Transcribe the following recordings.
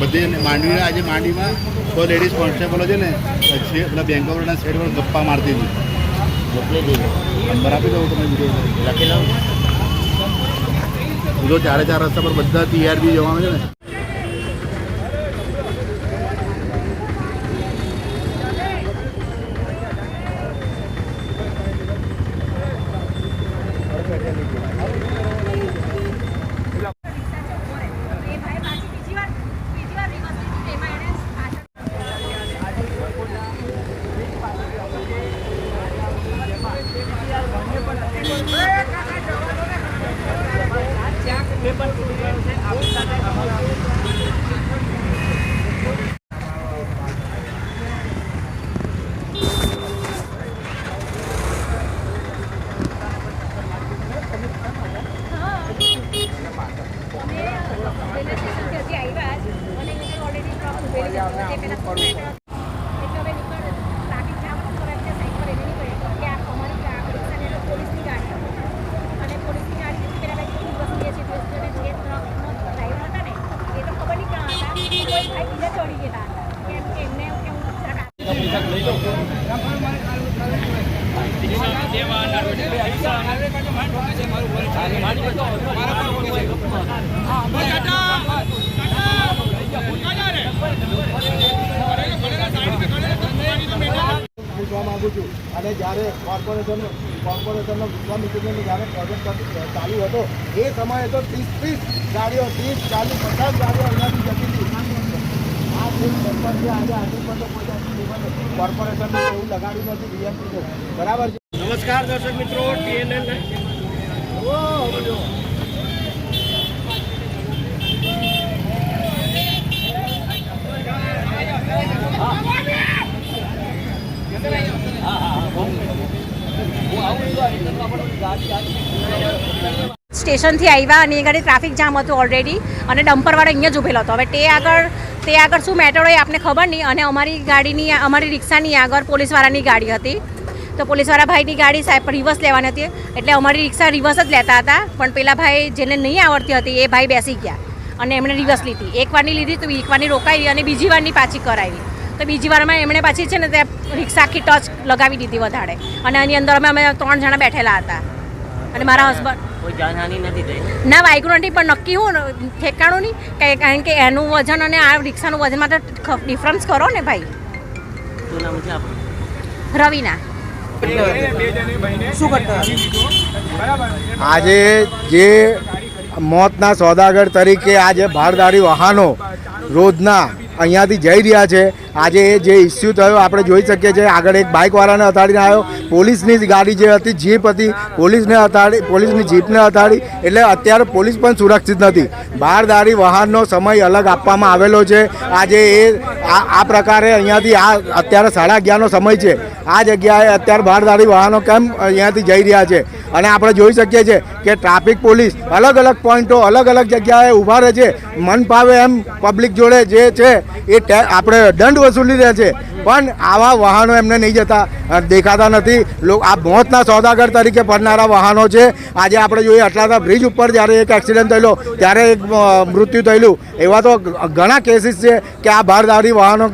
બધી માંડવીના આજે માંડવીમાં સો લેડીઝ કોન્સ્ટેબલો છે ને પછી પેલા બેંક ઓફ બરોડાના સાઈડ પર ગપ્પા મારતી હતી. મોકલી દીધો. નંબર આપી દઉં તમે વીડિયો લખી લઉં જો ચારે ચાર રસ્તા પર બધા ટીઆરબી જવાનું છે ને. એ ભાઈ પાછી બીજી વાર બીજી વાર રિવર્સ લીધી તેમાં એણે પાછળ અમે રેલવે સ્ટેશનથી આવ્યા જ અને અહીંયા ઓલરેડી ટ્રક ઉભેલી હતી તે પહેલાં શું મેટર એટલે હવે નીકળ ટ્રાફિક જામ હતો તો એટલે સાઈડ પર એને નીકળે કે આ અમારી ગા- રિક્ષાને એટલે પોલીસની ગાડી હતી અને પોલીસની ગાડી હતી પેલા ભાઈ દિવસ બે છે દિવસ અને જે ટ્રકનો ડ્રાઈવર હતા ને એ તો ખબર નહીં ક્યાં હતા કોઈ પૂછવા માંગુ છું. અને જ્યારે કોર્પોરેશન કોર્પોરેશનનો વિશ્વામિત્રીનો જ્યારે પ્રોજેક્ટ ચાલુ હતો, એ સમયે તો ત્રીસ ત્રીસ ગાડીઓ, ત્રીસ, ચાલીસ, પચાસ ગાડીઓ અહીંયાથી જતી હતી. આજે કોઈ એવું લગાડ્યું નથી બરાબર છે નમસ્કાર દર્શક મિત્રો ટીએનએલ સ્ટેશનથી આવ્યા અને એ ગાડી ટ્રાફિક જામ હતું ઓલરેડી અને ડમ્પરવાળો અહીંયા જ ઊભેલો હતો. હવે તે આગળ તે આગળ શું મેટર હોય આપને ખબર નહીં અને અમારી ગાડીની, અમારી રિક્ષાની આગળ પોલીસવાળાની ગાડી હતી. તો પોલીસવાળા ભાઈની ગાડી સાહેબ રિવર્સ લેવાની હતી. એટલે અમારી રિક્ષા રિવર્સ જ લેતા હતા. પણ પેલા ભાઈ જેને નહીં આવડતી હતી એ ભાઈ બેસી ગયા અને એમણે રિવર્સ લીધી. એક વારની લીધી તો એક વારની રોકાવી અને બીજી વારની પાછી કરાવી. તો બીજી વારમાં એમણે પાછી છે ને ત્યાં રિક્ષા આખી ટચ લગાવી દીધી વધારે. અને આની અંદર અમે અમે ત્રણ જણા બેઠેલા હતા. અને મારા હસબન્ડ કોઈ જાનહાનિ નથી થઈ. ના વાગ્યું નથી પણ નક્કી હું ઠેકાણું નહીં કારણ કે એનું વજન અને આ રિક્ષાનું વજન માટે ડિફરન્સ કરો ને ભાઈ. શું નામ છે આપણું? રવિના. આજે જે મોતના સોદાગર તરીકે આજે ભારદારી વાહનો રોજના અહીંયાથી જઈ રહ્યા છે. આજે જે ઇસ્યુ થયો, આપણે જોઈ શકીએ છીએ, આગળ એક બાઇકવાળાને અથાડીને આવ્યો. પોલીસની ગાડી જે હતી, જીપ હતી, પોલીસને અથાડી પોલીસની જીપને અથાડી એટલે અત્યારે પોલીસ પણ સુરક્ષિત નથી. બારદારી વાહનનો સમય અલગ આપવામાં આવેલો છે. આજે એ, આ પ્રકારે અહીંયાથી આ, અત્યારે સાડા અગિયારનો સમય છે. આ જગ્યાએ અત્યારે બારદારી વાહનો કેમ અહીંયાથી જઈ રહ્યા છે? અને આપણે જોઈ શકીએ છીએ કે ટ્રાફિક પોલીસ અલગ અલગ પોઈન્ટો અલગ અલગ જગ્યાએ ઊભા રહે છે. મન ફાવે એમ પબ્લિક જોડે જે છે એ આપણે દંડ વસૂલી રહ્યા છે. પણ આવા વાહનો એમને નહીં જતા. દેખાતા નથી. આ મોતના સોદાગર તરીકે ફરનારા વાહનો છે. આજે આપણે જોઈએ અટલાતા બ્રિજ ઉપર જ્યારે એક એક્સિડન્ટ થયેલો ત્યારે એક મૃત્યુ થયેલું. એવા તો ઘણા કેસીસ છે કે આ ભારદારી વાહનો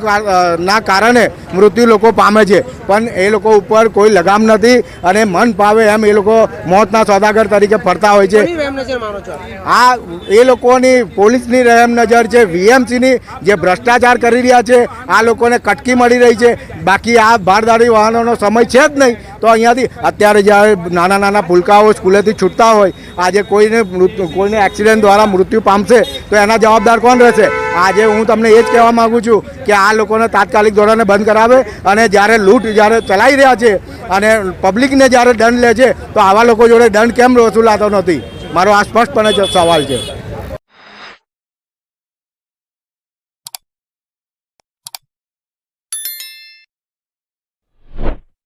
ના કારણે મૃત્યુ લોકો પામે છે. પણ એ લોકો ઉપર કોઈ લગામ નથી અને મન પાવે એમ એ લોકો મોતના સોદાગર તરીકે ફરતા હોય છે. આ એ લોકોની પોલીસની રહેમ નજર છે. વીએમસીની જે ભ્રષ્ટાચાર કરી રહ્યા છે આ લોકોને કટકી મળી રહી છે. બાકી આ ભારદારી વાહનોનો સમય છે જ નહીં. તો અહીંયાથી અત્યારે જ્યારે નાના નાના પુલકાઓ સ્કૂલેથી છૂટતા હોય, આજે કોઈને કોઈને એક્સિડન્ટ દ્વારા મૃત્યુ પામશે, તો એના જવાબદાર કોણ રહેશે? આજે હું તમને એ જ કહેવા માગું છું કે આ લોકોને તાત્કાલિક ધોરણે બંધ કરાવે અને જ્યારે લૂંટ જ્યારે ચલાવી રહ્યા છે અને પબ્લિકને જ્યારે દંડ લે છે, તો આવા લોકો જોડે દંડ કેમ વસૂલાતો નથી? મારો આ સ્પષ્ટપણે સવાલ છે.